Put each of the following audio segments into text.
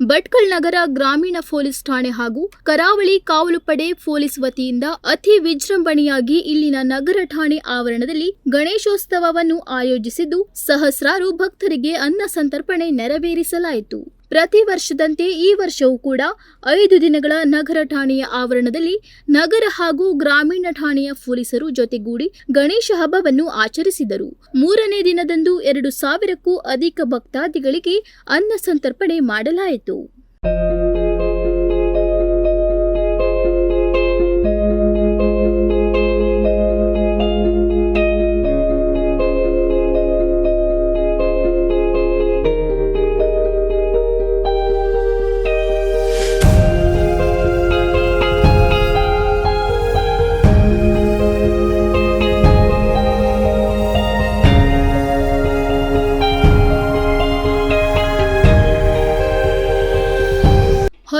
ಭಟ್ಕಳ್ ನಗರ ಗ್ರಾಮೀಣ ಪೊಲೀಸ್ ಠಾಣೆ ಹಾಗೂ ಕರಾವಳಿ ಕಾವಲು ಪಡೆ ಪೊಲೀಸ್ ವತಿಯಿಂದ ಅತಿ ವಿಜೃಂಭಣೆಯಾಗಿ ಇಲ್ಲಿನ ನಗರ ಠಾಣೆ ಆವರಣದಲ್ಲಿ ಗಣೇಶೋತ್ಸವವನ್ನು ಆಯೋಜಿಸಿದ್ದು ಸಹಸ್ರಾರು ಭಕ್ತರಿಗೆ ಅನ್ನ ಸಂತರ್ಪಣೆ ನೆರವೇರಿಸಲಾಯಿತು. ಪ್ರತಿ ವರ್ಷದಂತೆ ಈ ವರ್ಷವೂ ಕೂಡ ಐದು ದಿನಗಳ ನಗರ ಠಾಣೆಯ ಆವರಣದಲ್ಲಿ ನಗರ ಹಾಗೂ ಗ್ರಾಮೀಣ ಠಾಣೆಯ ಪೊಲೀಸರು ಜೊತೆಗೂಡಿ ಗಣೇಶ ಹಬ್ಬವನ್ನು ಆಚರಿಸಿದರು. ಮೂರನೇ ದಿನದಂದು ಎರಡು ಸಾವಿರಕ್ಕೂ ಅಧಿಕ ಭಕ್ತಾದಿಗಳಿಗೆ ಅನ್ನ ಸಂತರ್ಪಣೆ ಮಾಡಲಾಯಿತು.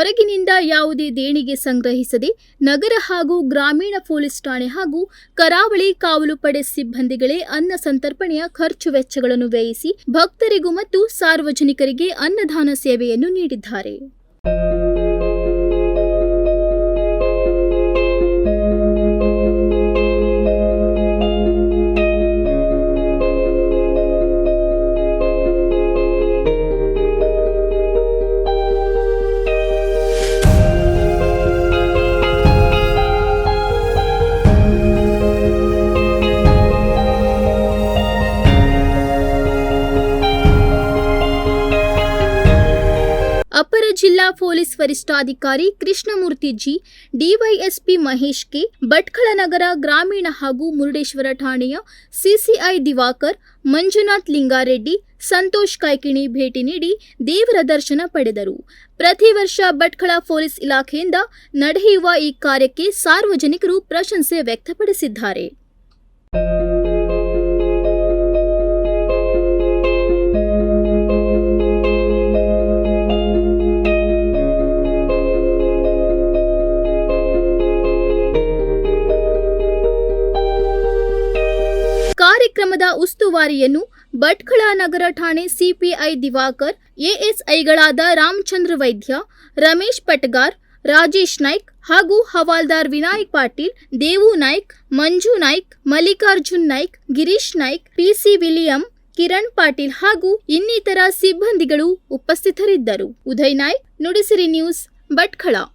ಹೊರಗಿನಿಂದ ಯಾವುದೇ ದೇಣಿಗೆ ಸಂಗ್ರಹಿಸದೆ ನಗರ ಹಾಗೂ ಗ್ರಾಮೀಣ ಪೊಲೀಸ್ ಠಾಣೆ ಹಾಗೂ ಕರಾವಳಿ ಕಾವಲು ಪಡೆ ಸಿಬ್ಬಂದಿಗಳೇ ಅನ್ನ ಸಂತರ್ಪಣೆಯ ಖರ್ಚು ವೆಚ್ಚಗಳನ್ನು ವ್ಯಯಿಸಿ ಭಕ್ತರಿಗೂ ಮತ್ತು ಸಾರ್ವಜನಿಕರಿಗೆ ಅನ್ನದಾನ ಸೇವೆಯನ್ನು ನೀಡಿದ್ದಾರೆ. ಅಪರ ಜಿಲ್ಲಾ ಪೊಲೀಸ್ ವರಿಷ್ಠಾಧಿಕಾರಿ Krishnamurthy G, DYSP Mahesh K, Bhatkal ನಗರ ಗ್ರಾಮೀಣ ಹಾಗೂ ಮುರುಡೇಶ್ವರ ಠಾಣೆಯ ಸಿಸಿಐ ದಿವಾಕರ್, ಮಂಜುನಾಥ್ ಲಿಂಗಾರೆಡ್ಡಿ, ಸಂತೋಷ್ ಕಾಯ್ಕಿಣಿ ಭೇಟಿ ನೀಡಿ ದೇವರ ದರ್ಶನ ಪಡೆದರು. ಪ್ರತಿ ವರ್ಷ ಭಟ್ಕಳ ಪೊಲೀಸ್ ಇಲಾಖೆಯಿಂದ ನಡೆಯುವ ಈ ಕಾರ್ಯಕ್ಕೆ ಸಾರ್ವಜನಿಕರು ಪ್ರಶಂಸೆ ವ್ಯಕ್ತಪಡಿಸಿದ್ದಾರೆ. ಕಾರ್ಯಕ್ರಮದ ಉಸ್ತುವಾರಿಯನ್ನು ಭಟ್ಕಳ ನಗರ ಠಾಣೆ ಸಿಪಿಐ ದಿವಾಕರ್, ಎಎಸ್ಐಗಳಾದ ರಾಮಚಂದ್ರ ವೈದ್ಯ, ರಮೇಶ್ ಪಟ್ಗಾರ್, ರಾಜೇಶ್ ನಾಯ್ಕ್ ಹಾಗೂ ಹವಾಲ್ದಾರ್ ವಿನಾಯಕ್ ಪಾಟೀಲ್, ದೇವು ನಾಯ್ಕ್, ಮಂಜು ನಾಯ್ಕ್, ಮಲ್ಲಿಕಾರ್ಜುನ್ ನಾಯ್ಕ್, ಗಿರೀಶ್ ನಾಯ್ಕ್, ಪಿಸಿ ವಿಲಿಯಂ, ಕಿರಣ್ ಪಾಟೀಲ್ ಹಾಗೂ ಇನ್ನಿತರ ಸಿಬ್ಬಂದಿಗಳು ಉಪಸ್ಥಿತರಿದ್ದರು. ಉದಯ್ ನಾಯ್ಕ್, ನುಡಿಸಿರಿ ನ್ಯೂಸ್ ಭಟ್ಕಳ.